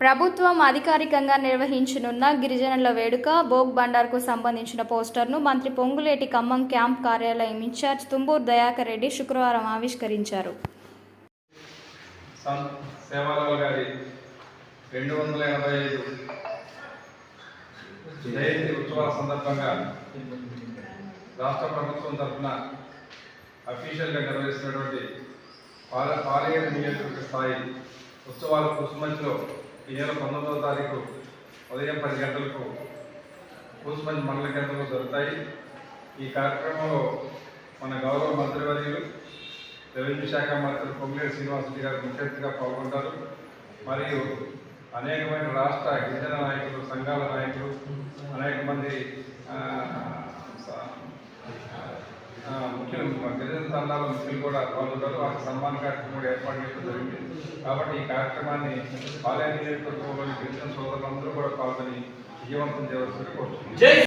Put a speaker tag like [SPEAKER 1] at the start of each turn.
[SPEAKER 1] ప్రభుత్వం అధికారికంగా నిర్వహించనున్న గిరిజనుల వేడుక భోగ్ బండార్కు సంబంధించిన పోస్టర్ను మంత్రి పొంగులేటి ఖమ్మం క్యాంప్ కార్యాలయం ఇన్ఛార్జ్ తుంబూరు దయాకర్ రెడ్డి శుక్రవారం ఆవిష్కరించారు.
[SPEAKER 2] రెండు వందల ఎనభై ఐదు జయంతి ఉత్సవాల సందర్భంగా రాష్ట్ర ప్రభుత్వం తరఫున అఫీషియల్గా నిర్వహిస్తున్నటువంటి పాల పాలేరు నియోజకవర్గ స్థాయి ఉత్సవాల కుసుమంచిలో ఈ నెల పంతొమ్మిదవ తారీఖు ఉదయం పది గంటలకు కూసుమంచి మండల కేంద్రంలో జరుగుతాయి. ఈ కార్యక్రమంలో మన గౌరవ మంత్రివర్యులు రెవెన్యూ శాఖ మంత్రి పొంగిరెడ్డి శ్రీనివాసరెడ్డి గారు ముఖ్యంగా పాల్గొంటారు. మరియు అనేకమైన రాష్ట్ర గిరిజన నాయకులు సంఘాల నాయకులు అనేక మంది ముఖ్యులు గిరిజన సంఘాల ముఖ్యులు కూడా పాల్గొంటారు. వారికి సన్మాన కార్యక్రమం కూడా ఏర్పాటు చేయడం జరిగింది. కాబట్టి ఈ కార్యక్రమాన్ని పాలయ నియోజకవర్గంలోని గిరిజన సోదరులందరూ కూడా పాల్గొని విజయవంతం చేయవలసింది కోరుతున్నాను